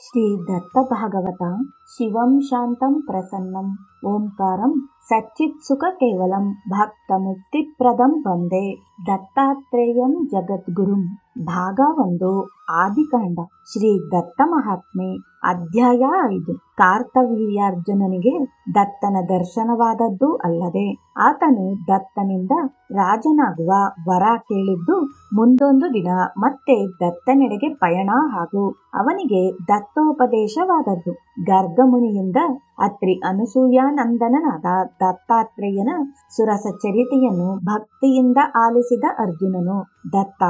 శ్రీ దత్త భాగవత శివం శాంతం ప్రసన్నం ಓಂಕಾರಂ ಸಚ್ಚಿತ್ಸುಖ ಕೇವಲಂ ಪ್ರದಂ ವಂದೇ ದತ್ತಾತ್ರೇಯಂ ಜಗದ್ಗುರುಂ ಭಾಗ ಒಂದು ಆದಿಕಾಂಡ ಶ್ರೀ ದತ್ತ ಮಹಾತ್ಮೆ ಅಧ್ಯಾಯ ಐದು. ಕಾರ್ತವೀರ್ಯಾರ್ಜುನನಿಗೆ ದತ್ತನ ದರ್ಶನವಾದದ್ದು ಅಲ್ಲದೆ ಆತನು ದತ್ತನಿಂದ ರಾಜನಾಗುವ ವರ ಕೇಳಿದ್ದು ಮುಂದೊಂದು ದಿನ ಮತ್ತೆ ದತ್ತನೆಡೆಗೆ ಪಯಣ ಹಾಗೂ ಅವನಿಗೆ ದತ್ತೋಪದೇಶವಾದದ್ದು. ಗರ್ಗಮುನಿಯಿಂದ ಅತ್ರಿ ಅನಸೂಯಾನಂದನನಾದ ದತ್ತಾತ್ರೇಯನ ಸುರಸ ಚರಿತೆಯನ್ನು ಭಕ್ತಿಯಿಂದ ಆಲಿಸಿದ ಅರ್ಜುನನು. ದತ್ತ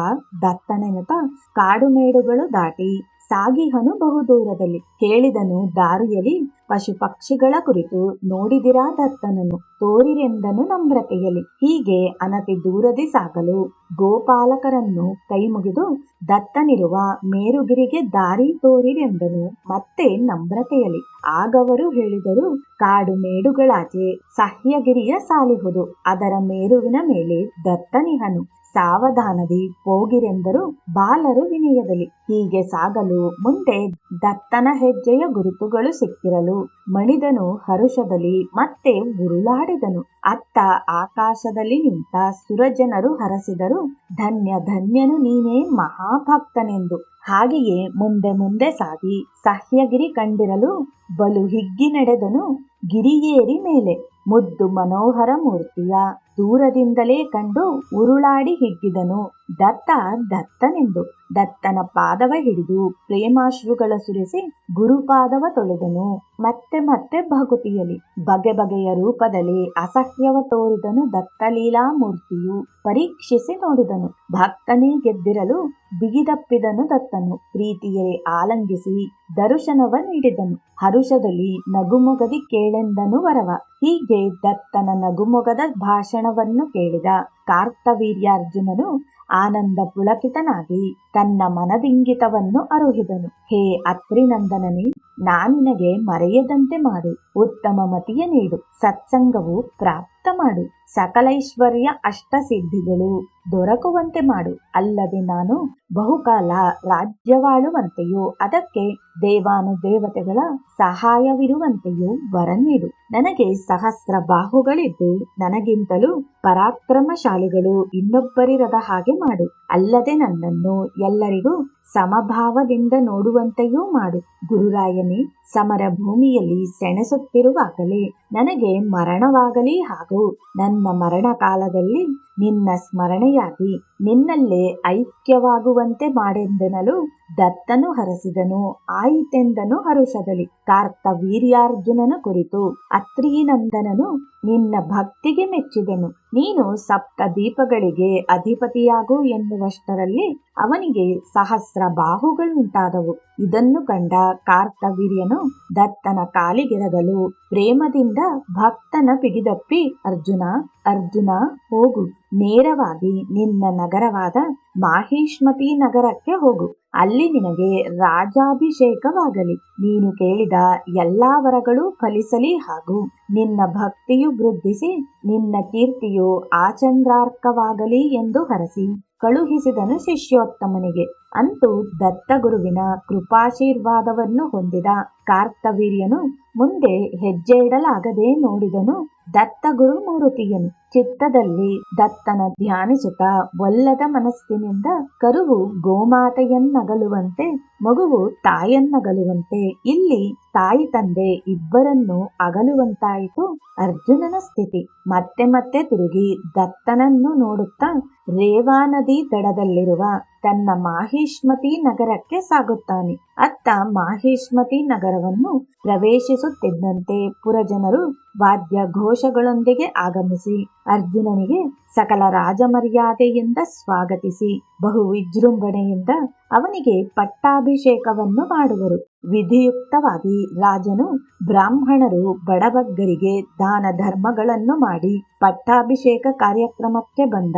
ದತ್ತನೆನಪ ಕಾಡುಮೇಡುಗಳು ದಾಟಿ. ಸಾಗಿಹನು ಬಹುದೂರದಲ್ಲಿ ಕೇಳಿದನು, ದಾರಿಯಲ್ಲಿ ಪಶು ಪಕ್ಷಿಗಳ ಕುರಿತು ನೋಡಿದಿರಾ ದತ್ತನನ್ನು, ತೋರಿರೆಂದನು ನಮ್ರತೆಯಲ್ಲಿ. ಹೀಗೆ ಅನತಿ ದೂರದಿ ಸಾಗಲು ಗೋಪಾಲಕರನ್ನು ಕೈಮುಗಿದು ದತ್ತನಿರುವ ಮೇರುಗಿರಿಗೆ ದಾರಿ ತೋರಿರೆಂದನು ಮತ್ತೆ ನಮ್ರತೆಯಲ್ಲಿ. ಆಗವರು ಹೇಳಿದರು, ಕಾಡು ಮೇಡುಗಳಾಚೆ ಸಹ್ಯಗಿರಿಯ ಸಾಲಿಹುದು, ಅದರ ಮೇರುವಿನ ಮೇಲೆ ದತ್ತನಿಹನು. ಸಾವಧಾನದಿ ಹೋಗಿರೆಂದರು ಬಾಲರು ವಿನಯದಲ್ಲಿ ಹೀಗೆ ಸಾಗಲು ಮುಂದೆ ದತ್ತನ ಹೆಜ್ಜೆಯ ಗುರುತುಗಳು ಸಿಕ್ಕಿರಲು ಮಣಿದನು ಹರುಷದಲ್ಲಿ ಮತ್ತೆ ಉರುಳಾಡಿದನು. ಅತ್ತ ಆಕಾಶದಲ್ಲಿ ನಿಂತ ಸುರಜನರು ಹರಸಿದರು, ಧನ್ಯ, ಧನ್ಯನು ನೀನೇ ಮಹಾಭಕ್ತನೆಂದು. ಹಾಗೆಯೇ ಮುಂದೆ ಮುಂದೆ ಸಾಗಿ ಸಹ್ಯಗಿರಿ ಕಂಡಿರಲು. ಬಲು ಹಿಗ್ಗಿ ನಡೆದನು ಗಿರಿಯೇರಿ ಮೇಲೆ. ಮುದ್ದು ಮನೋಹರ ಮೂರ್ತಿಯ ದೂರದಿಂದಲೇ ಕಂಡು ಉರುಳಾಡಿ ಹಿಗ್ಗಿದನು. ದತ್ತ ದತ್ತನೆಂದು ದತ್ತನ ಪಾದವ ಹಿಡಿದು ಪ್ರೇಮಾಶ್ರುಗಳ ಸುರಿಸಿ ಗುರುಪಾದವ ತೊಳೆದನು. ಮತ್ತೆ ಮತ್ತೆ ಭಗುತಿಯಲಿ ಬಗೆ ಬಗೆಯ ರೂಪದಲ್ಲಿ ಅಸಹ್ಯವ ತೋರಿದನು ದತ್ತಲೀಲಾ ಮೂರ್ತಿಯು ಪರೀಕ್ಷಿಸಿ ನೋಡಿದನು. ಭಕ್ತನೇ ಗೆದ್ದಿರಲು ಬಿಗಿದಪ್ಪಿದನು ದತ್ತನು. ಪ್ರೀತಿಯೇ ಆಲಂಗಿಸಿ ದರ್ಶನವ ನೀಡಿದನು. ಹರುಷದಲ್ಲಿ ನಗುಮೊಗದಿ ಕೇಳೆಂದನು ವರವ. ಹೀಗೆ ದತ್ತನ ನಗುಮೊಗದ ಭಾಷಣವನ್ನು ಕೇಳಿದ ಕಾರ್ತವೀರ್ಯಾರ್ಜುನನು ಆನಂದ ಪುಳಕಿತನಾಗಿ ತನ್ನ ಮನದಿಂಗಿತವನ್ನು ಅರುಹಿದನು. ಹೇ ಅತ್ರಿನಂದನನೇ ನಾನಿನಗೆ ಮರೆಯದಂತೆ ಮಾಡು. ಉತ್ತಮ ಮತಿಯ ನೀಡು. ಸತ್ಸಂಗವು ಪ್ರಾಪ್ತ ಮಾಡು. ಸಕಲೈಶ್ವರ್ಯ ಅಷ್ಟಸಿದ್ಧಿಗಳು ದೊರಕುವಂತೆ ಮಾಡು. ಅಲ್ಲದೆ ನಾನು ಬಹುಕಾಲ ರಾಜ್ಯವಾಳುವಂತೆಯೂ, ಅದಕ್ಕೆ ದೇವಾನುದೇವತೆಗಳ ಸಹಾಯವಿರುವಂತೆಯೂ ವರ ನೀಡು. ನನಗೆ ಸಹಸ್ರ ಬಾಹುಗಳಿದ್ದು, ನನಗಿಂತಲೂ ಪರಾಕ್ರಮಶಾಲಿಗಳು ಇನ್ನೊಬ್ಬರಿರದ ಹಾಗೆ ಮಾಡು. ಅಲ್ಲದೆ ನನ್ನನ್ನು ಎಲ್ಲರಿಗೂ ಸಮಭಾವದಿಂದ ನೋಡುವಂತೆಯೂ ಮಾಡು. ಗುರುರಾಯನೇ ಸಮರ ಭೂಮಿಯಲ್ಲಿ ಸೆಣಸುತ್ತಿರುವಾಗಲೇ ನನಗೆ ಮರಣವಾಗಲಿ ಹಾಗೂ ನನ್ನ ಮರಣ ಕಾಲದಲ್ಲಿ ನಿನ್ನ ಸ್ಮರಣೆಯಾಗಿ ನಿನ್ನಲ್ಲೇ ಐಕ್ಯವಾಗುವಂತೆ ಮಾಡೆಂದೆನಲು ದತ್ತನು ಹರಸಿದನು, ಆಯಿತೆಂದನು ಹರುಷದಲ್ಲಿ. ಕಾರ್ತವೀರ್ಯಾರ್ಜುನನ ಕುರಿತು ಅತ್ರೀನಂದನನು ನಿನ್ನ ಭಕ್ತಿಗೆ ಮೆಚ್ಚಿದನು. ನೀನು ಸಪ್ತ ದೀಪಗಳಿಗೆ ಅಧಿಪತಿಯಾಗು ಎನ್ನುವಷ್ಟರಲ್ಲಿ ಅವನಿಗೆ ಸಹಸ್ರ ಬಾಹುಗಳುಂಟಾದವು ಇದನ್ನು ಕಂಡ ಕಾರ್ತವೀರ್ಯನು ದತ್ತನ ಕಾಲಿಗೆರಗಲು ಪ್ರೇಮದಿಂದ ಭಕ್ತನ ಬಿಗಿದಪ್ಪಿ ಅರ್ಜುನ ಅರ್ಜುನ, ಹೋಗು. ನೇರವಾಗಿ ನಿನ್ನ ನಗರವಾದ ಮಾಹೇಶ್ಮತಿ ನಗರಕ್ಕೆ ಹೋಗು. ಅಲ್ಲಿ ನಿನಗೆ ರಾಜಾಭಿಷೇಕವಾಗಲಿ. ನೀನು ಕೇಳಿದ ಎಲ್ಲಾ ವರಗಳು ಫಲಿಸಲಿ ಹಾಗೂ ನಿನ್ನ ಭಕ್ತಿಯು ವೃದ್ಧಿಸಿ, ನಿನ್ನ ಕೀರ್ತಿಯು ಆಚಂದ್ರಾರ್ಕವಾಗಲಿ ಎಂದು ಹರಸಿ ಕಳುಹಿಸಿದನು ಶಿಷ್ಯೋತ್ತಮನಿಗೆ. ಅಂತೂ ದತ್ತಗುರುವಿನ ಕೃಪಾಶೀರ್ವಾದವನ್ನು ಹೊಂದಿದ ಕಾರ್ತವೀರ್ಯನು ಮುಂದೆ ಹೆಜ್ಜೆ ಇಡಲಾಗದೆ ನೋಡಿದನು ದತ್ತಗುರು ಮೂರುತಿಯನು. ಚಿತ್ತದಲ್ಲಿ ದತ್ತನ ಧ್ಯಾನಿಸುತ್ತ ಒಲ್ಲದ ಮನಸ್ಸಿನಿಂದ ಕರುವು ಗೋಮಾತೆಯನ್ನಗಲುವಂತೆ, ಮಗುವು ತಾಯನ್ನಗಲುವಂತೆ ಇಲ್ಲಿ ತಾಯಿ ತಂದೆ ಇಬ್ಬರನ್ನು ಅಗಲುವಂತಾಯಿತು ಅರ್ಜುನನ ಸ್ಥಿತಿ. ಮತ್ತೆ ಮತ್ತೆ ತಿರುಗಿ ದತ್ತನನ್ನು ನೋಡುತ್ತಾ ರೇವಾ ನದಿ ದಡದಲ್ಲಿರುವ ತನ್ನ ಮಾಹಿಷ್ಮತಿ ನಗರಕ್ಕೆ ಸಾಗುತ್ತಾನೆ. ಅತ್ತ ಮಾಹಿಷ್ಮತಿ ನಗರವನ್ನು ಪ್ರವೇಶಿಸುತ್ತಿದ್ದಂತೆ ಪುರಜನರು ವಾದ್ಯ ಘೋಷಗಳೊಂದಿಗೆ ಆಗಮಿಸಿ ಅರ್ಜುನನಿಗೆ ಸಕಲ ರಾಜಮರ್ಯಾದೆಯಿಂದ ಸ್ವಾಗತಿಸಿ ಬಹು ವಿಜೃಂಭಣೆಯಿಂದ ಅವನಿಗೆ ಪಟ್ಟಾಭಿಷೇಕವನ್ನು ಮಾಡುವರು. ವಿಧಿಯುಕ್ತವಾಗಿ ರಾಜನು ಬ್ರಾಹ್ಮಣರು ಬಡಬಗ್ಗರಿಗೆ ದಾನ ಧರ್ಮಗಳನ್ನು ಮಾಡಿ ಪಟ್ಟಾಭಿಷೇಕ ಕಾರ್ಯಕ್ರಮಕ್ಕೆ ಬಂದ.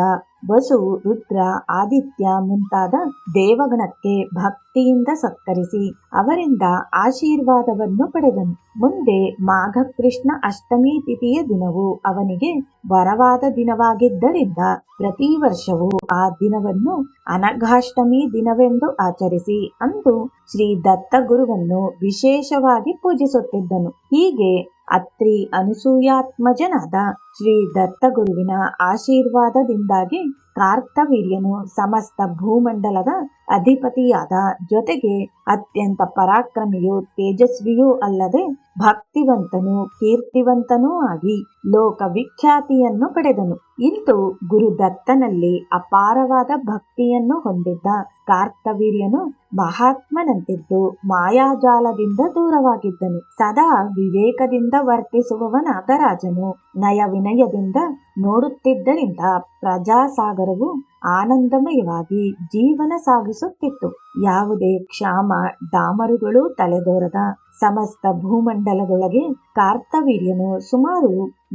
ವಸು, ರುದ್ರ, ಆದಿತ್ಯ ಮುಂತಾದ ದೇವಗಣಕ್ಕೆ ಭಕ್ತಿಯಿಂದ ಸತ್ಕರಿಸಿ ಅವರಿಂದ ಆಶೀರ್ವಾದವನ್ನು ಪಡೆದನು. ಮುಂದೆ ಮಾಘ ಕೃಷ್ಣ ಅಷ್ಟಮಿ ತಿಥಿಯ ದಿನವು ಅವನಿಗೆ ವರವಾದ ದಿನವಾಗಿದ್ದರಿಂದ ಪ್ರತಿ ವರ್ಷವೂ ಆ ದಿನವನ್ನು ಅನಘಾಷ್ಟಮಿ ದಿನವೆಂದು ಆಚರಿಸಿ ಅಂದು ಶ್ರೀ ದತ್ತ ಗುರುವನ್ನು ವಿಶೇಷವಾಗಿ ಪೂಜಿಸುತ್ತಿದ್ದನು. ಹೀಗೆ ಅತ್ರಿ ಅನಸೂಯಾತ್ಮಜನಾದ ಶ್ರೀ ದತ್ತಗುರುವಿನ ಆಶೀರ್ವಾದದಿಂದಾಗಿ ಕಾರ್ತವೀರ್ಯನು ಸಮಸ್ತ ಭೂಮಂಡಲದ ಅಧಿಪತಿಯಾದ ಜೊತೆಗೆ ಅತ್ಯಂತ ಪರಾಕ್ರಮಿಯೂ ತೇಜಸ್ವಿಯೂ ಅಲ್ಲದೆ ಭಕ್ತಿವಂತನು ಕೀರ್ತಿವಂತನೂ ಆಗಿ ಲೋಕ ವಿಖ್ಯಾತಿಯನ್ನು ಪಡೆದನು. ಇಂದು ಗುರುದತ್ತನಲ್ಲಿ ಅಪಾರವಾದ ಭಕ್ತಿಯನ್ನು ಹೊಂದಿದ್ದ ಕಾರ್ತವೀರ್ಯನು ಮಹಾತ್ಮನಂತಿದ್ದು ಮಾಯಾಜಾಲದಿಂದ ದೂರವಾಗಿದ್ದನು. ಸದಾ ವಿವೇಕದಿಂದ ವರ್ತಿಸುವವನಾದ ರಾಜನು ನಯ ವಿನಯದಿಂದ ನೋಡುತ್ತಿದ್ದರಿಂದ ಪ್ರಜಾಸಾಗರವು ಆನಂದಮಯವಾಗಿ ಜೀವನ ಸಾಗಿಸುತ್ತಿತ್ತು. ಯಾವುದೇ ಕ್ಷಾಮ ಡಾಮರುಗಳು ತಲೆದೋರದ ಸಮಸ್ತ ಭೂಮಂಡಲದೊಳಗೆ ಕಾರ್ತವೀರ್ಯನು ಸುಮಾರು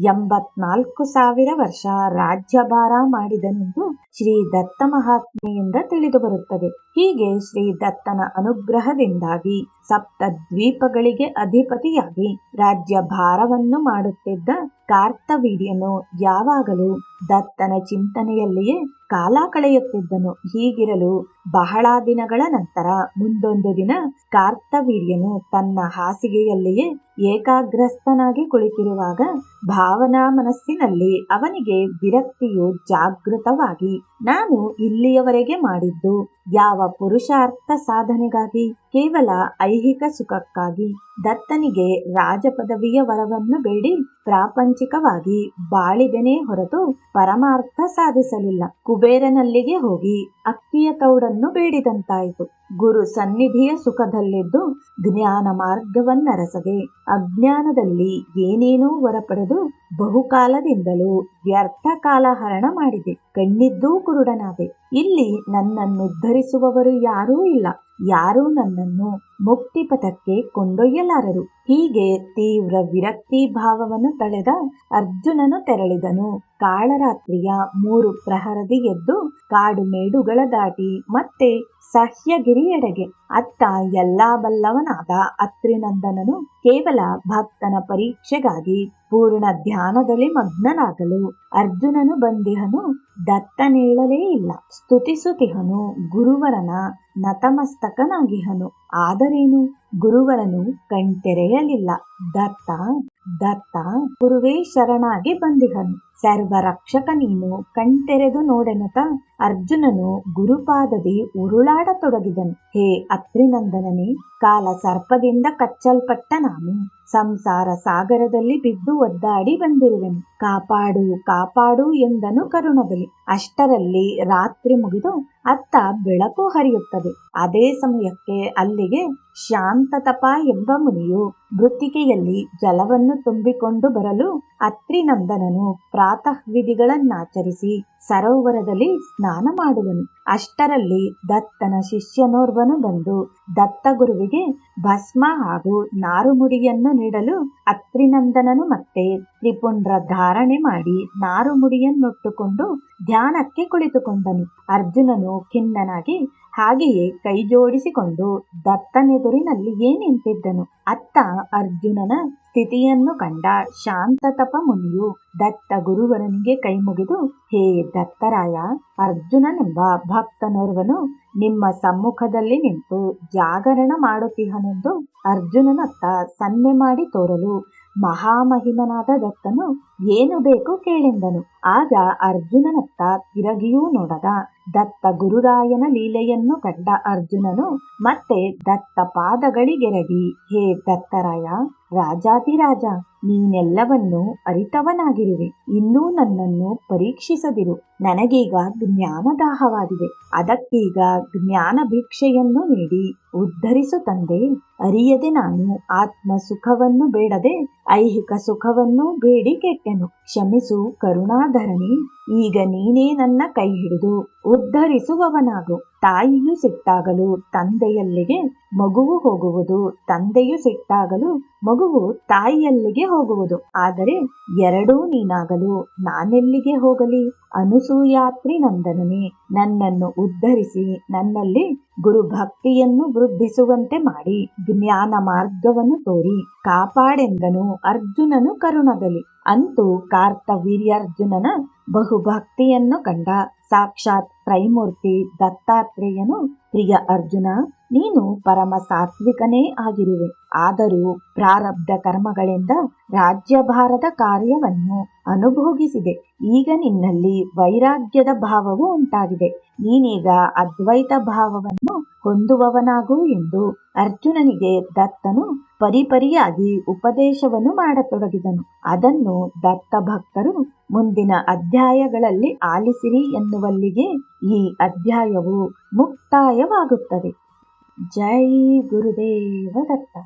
ಎಂಬತ್ನಾಲ್ಕು ಸಾವಿರ ವರ್ಷ ರಾಜ್ಯಭಾರ ಮಾಡಿದನೆಂದು ಶ್ರೀ ದತ್ತ ಮಹಾತ್ಮೆಯಿಂದ ತಿಳಿದು ಬರುತ್ತದೆ. ಹೀಗೆ ಶ್ರೀ ದತ್ತನ ಅನುಗ್ರಹದಿಂದಾಗಿ ಸಪ್ತ ದ್ವೀಪಗಳಿಗೆ ಅಧಿಪತಿಯಾಗಿ ರಾಜ್ಯ ಭಾರವನ್ನು ಮಾಡುತ್ತಿದ್ದ ಕಾರ್ತವೀರ್ಯನು ಯಾವಾಗಲೂ ದತ್ತನ ಚಿಂತನೆಯಲ್ಲಿಯೇ ಕಾಲ ಕಳೆಯುತ್ತಿದ್ದನು. ಹೀಗಿರಲು ಬಹಳ ದಿನಗಳ ನಂತರ ಮುಂದೊಂದು ದಿನ ಕಾರ್ತವೀರ್ಯನು ತನ್ನ ಹಾಸಿಗೆಯಲ್ಲಿಯೇ ಏಕಾಗ್ರಸ್ತನಾಗಿ ಕುಳಿತಿರುವಾಗ ಭಾವನಾ ಮನಸ್ಸಿನಲ್ಲಿ ಅವನಿಗೆ ವಿರಕ್ತಿಯು ಜಾಗೃತವಾಗಿ, ನಾನು ಇಲ್ಲಿಯವರೆಗೆ ಮಾಡಿದ್ದು ಯಾವ ಪುರುಷಾರ್ಥ ಸಾಧನೆಗಾಗಿ, ಕೇವಲ ಐಹಿಕ ಸುಖಕ್ಕಾಗಿ, ದತ್ತನಿಗೆ ರಾಜಪದವಿಯ ವರವನ್ನು ಬೇಡಿ, ಪ್ರಾಪಂಚಿಕವಾಗಿ ಬಾಳಿದೆನೇ ಹೊರತು ಪರಮಾರ್ಥ ಸಾಧಿಸಲಿಲ್ಲ. ಕುಬೇರನಲ್ಲಿಗೆ ಹೋಗಿ ಅಕ್ಕಿಯ ತೌಡನ್ನು ಬೇಡಿದಂತಾಯಿತು. ಗುರು ಸನ್ನಿಧಿಯ ಸುಖದಲ್ಲಿದ್ದು ಜ್ಞಾನ ಮಾರ್ಗವನ್ನರಸದೆ ಅಜ್ಞಾನದಲ್ಲಿ ಏನೇನೋ ವರ ಪಡೆದು ಬಹುಕಾಲದಿಂದಲೂ ವ್ಯರ್ಥ ಕಾಲಹರಣ ಮಾಡಿದೆ. ಕಣ್ಣಿದ್ದೂ ಕುರುಡನಾದೆ. ಇಲ್ಲಿ ನನ್ನನ್ನು ಧರಿಸುವವರು ಯಾರೂ ಇಲ್ಲ. ಯಾರೂ ನನ್ನನ್ನು ಮುಕ್ತಿಪಥಕ್ಕೆ ಕೊಂಡೊಯ್ಯಲಾರರು. ಹೀಗೆ ತೀವ್ರ ವಿರಕ್ತಿ ಭಾವವನ್ನು ತಳೆದ ಅರ್ಜುನನು ತೆರಳಿದನು. ಕಾಳರಾತ್ರಿಯ ಮೂರು ಪ್ರಹರದಿ ಎದ್ದು ಕಾಡು ಮೇಡುಗಳ ದಾಟಿ ಮತ್ತೆ ಸಹ್ಯಗಿರಿಯೆಡೆಗೆ. ಅತ್ತ ಎಲ್ಲಾ ಬಲ್ಲವನಾದ ಅತ್ರಿನಂದನನು ಕೇವಲ ಭಕ್ತನ ಪರೀಕ್ಷೆಗಾಗಿ ಪೂರ್ಣ ಧ್ಯಾನದಲ್ಲಿ ಮಗ್ನನಾಗಲು ಅರ್ಜುನನು ಬಂದಿಹನು ದತ್ತನೇಳಲೇ ಇಲ್ಲ. ಸ್ತುತಿಸುತಿಹನು, ಗುರುವರನ ನತಮಸ್ತಕನಾಗಿಹನು. ಆದರೇನು? ಗುರುವರನು ಕಣ್ತೆರೆಯಲಿಲ್ಲ. ದತ್ತ ದತ್ತ, ಗುರುವೇ ಶರಣಾಗಿ ಬಂದಿಹನು. ಸರ್ವ ರಕ್ಷಕ ನೀನು ಕಣ್ತೆರೆದು ನೋಡೆನತ. ಅರ್ಜುನನು ಗುರುಪಾದದಿ ಉರುಳಾಡತೊಡಗಿದನು. ಹೇ ಅತ್ರಿನಂದನನೇ ಕಾಲ ಸರ್ಪದಿಂದ ಕಚ್ಚಲ್ಪಟ್ಟ ನಾನು. ಸಂಸಾರ ಸಾಗರದಲ್ಲಿ ಬಿದ್ದು ಒದ್ದಾಡಿ ಬಂದಿರುವೆನು. ಕಾಪಾಡು ಕಾಪಾಡು ಎಂದನು ಕರುಣಬಲಿ. ಅಷ್ಟರಲ್ಲಿ ರಾತ್ರಿ ಮುಗಿದು ಅತ್ತ ಬೆಳಕು ಹರಿಯುತ್ತದೆ. ಅದೇ ಸಮಯಕ್ಕೆ ಅಲ್ಲಿಗೆ ಶಾಂತತಪ ಎಂಬ ಮುನಿಯು ಮೃತ್ತಿಕೆಯಲ್ಲಿ ಜಲವನ್ನು ತುಂಬಿಕೊಂಡು ಬರಲು ಅತ್ರಿನಂದನನು ಪ್ರಾತಃ ವಿಧಿಗಳನ್ನಾಚರಿಸಿ ಸರೋವರದಲ್ಲಿ ಸ್ನಾನ ಮಾಡುವನು. ಅಷ್ಟರಲ್ಲಿ ದತ್ತನ ಶಿಷ್ಯನೋರ್ವನು ಬಂದು ದತ್ತ ಗುರುವಿಗೆ ಭಸ್ಮ ಹಾಗೂ ನಾರುಮುಡಿಯನ್ನು ನೀಡಲು ಅತ್ರಿನಂದನನು ಮತ್ತೆ ತ್ರಿಪುಂಡ್ರ ಧಾರಣೆ ಮಾಡಿ ನಾರುಮುಡಿಯನ್ನುಟ್ಟುಕೊಂಡು ಧ್ಯಾನಕ್ಕೆ ಕುಳಿತುಕೊಂಡನು. ಅರ್ಜುನನು ಖಿನ್ನನಾಗಿ ಹಾಗೆಯೇ ಕೈ ಜೋಡಿಸಿಕೊಂಡು ಏ ನಿಂತಿದ್ದನು? ಅತ್ತ ಅರ್ಜುನನ ಸ್ಥಿತಿಯನ್ನು ಕಂಡ ಶಾಂತತಪ ಮುನಿಯು ದತ್ತ ಗುರುವರನಿಗೆ ಕೈ ಮುಗಿದು ಹೇ ದತ್ತರಾಯ, ಅರ್ಜುನನೆಂಬ ಭಕ್ತನೋರ್ವನು ನಿಮ್ಮ ಸಮ್ಮುಖದಲ್ಲಿ ನಿಂತು ಜಾಗರಣ ಮಾಡುತ್ತಿಹನೆಂದು ಅರ್ಜುನನತ್ತ ಸನ್ನೆ ಮಾಡಿ ತೋರಲು ಮಹಾಮಹಿಮನಾದ ದತ್ತನು ಏನು ಬೇಕು ಕೇಳೆಂದನು. ಆಗ ಅರ್ಜುನನತ್ತ ತಿರಗಿಯೂ ನೋಡದ ದತ್ತ ಗುರುರಾಯನ ಲೀಲೆಯನ್ನು ಕಂಡ ಅರ್ಜುನನು ಮತ್ತೆ ದತ್ತ ಪಾದಗಳಿಗೆರಗಿ ಹೇ ದತ್ತರಾಯ ರಾಜಾತಿರಾಜ ನೀನೆಲ್ಲವನ್ನೂ ಅರಿತವನಾಗಿರುವೆ. ಇನ್ನೂ ನನ್ನನ್ನು ಪರೀಕ್ಷಿಸದಿರು. ನನಗೀಗ ಜ್ಞಾನದಾಹವಾಗಿದೆ. ಅದಕ್ಕೀಗ ಜ್ಞಾನ ಭಿಕ್ಷೆಯನ್ನು ನೀಡಿ ಉದ್ಧರಿಸು ತಂದೆ. ಅರಿಯದೆ ನಾನು ಆತ್ಮ ಸುಖವನ್ನು ಬೇಡದೆ ಐಹಿಕ ಸುಖವನ್ನು ಬೇಡಿ ಕೆಟ್ಟೆನು. ಕ್ಷಮಿಸು ಕರುಣಾಧರಣಿ. ಈಗ ನೀನೇ ನನ್ನ ಕೈ ಹಿಡಿದು ಉದ್ಧರಿಸುವವನಾಗು. ತಾಯಿಯು ಸಿಟ್ಟಾಗಲು ತಂದೆಯಲ್ಲಿಗೆ ಮಗುವು ಹೋಗುವುದು. ತಂದೆಯು ಸಿಟ್ಟಾಗಲು ಮಗುವು ತಾಯಿಯಲ್ಲಿಗೆ ಹೋಗುವುದು. ಆದರೆ ಎರಡೂ ನೀನಾಗಲು ನಾನೆಲ್ಲಿಗೆ ಹೋಗಲಿ? ಅನುಸೂಯಾತ್ರಿ ನಂದನನೇ, ನನ್ನನ್ನು ಉದ್ಧರಿಸಿ, ನನ್ನಲ್ಲಿ ಗುರುಭಕ್ತಿಯನ್ನು ವೃದ್ಧಿಸುವಂತೆ ಮಾಡಿ, ಜ್ಞಾನ ಮಾರ್ಗವನ್ನು ತೋರಿ, ಕಾಪಾಡೆಂದನು ಅರ್ಜುನನು ಕರುಣದಲ್ಲಿ. ಅಂತೂ ಕಾರ್ತವೀರ್ಯಾರ್ಜುನನ ಬಹುಭಕ್ತಿಯನ್ನು ಕಂಡ ಸಾಕ್ಷಾತ್ ತ್ರೈಮೂರ್ತಿ ದತ್ತಾತ್ರೇಯನು ಪ್ರಿಯ ಅರ್ಜುನ, ನೀನು ಪರಮ ಸಾತ್ವಿಕನೇ ಆಗಿರುವೆ. ಆದರೂ ಪ್ರಾರಬ್ಧ ಕರ್ಮಗಳಿಂದ ರಾಜ್ಯಭಾರದ ಕಾರ್ಯವನ್ನು ಅನುಭೋಗಿಸಿದೆ. ಈಗ ನಿನ್ನಲ್ಲಿ ವೈರಾಗ್ಯದ ಭಾವವು ಉಂಟಾಗಿದೆ. ನೀನೀಗ ಅದ್ವೈತ ಭಾವವನ್ನು ಹೊಂದುವವನಾಗು ಎಂದು ಅರ್ಜುನನಿಗೆ ದತ್ತನು ಪರಿಪರಿಯಾಗಿ ಉಪದೇಶವನ್ನು ಮಾಡತೊಡಗಿದನು. ಅದನ್ನು ದತ್ತ ಭಕ್ತರು ಮುಂದಿನ ಅಧ್ಯಾಯಗಳಲ್ಲಿ ಆಲಿಸಿರಿ ಎನ್ನುವಲ್ಲಿಗೆ ಈ ಅಧ್ಯಾಯವು ಮುಕ್ತಾಯವಾಗುತ್ತದೆ. ಜೈ ಗುರುದೇವ ದತ್ತ.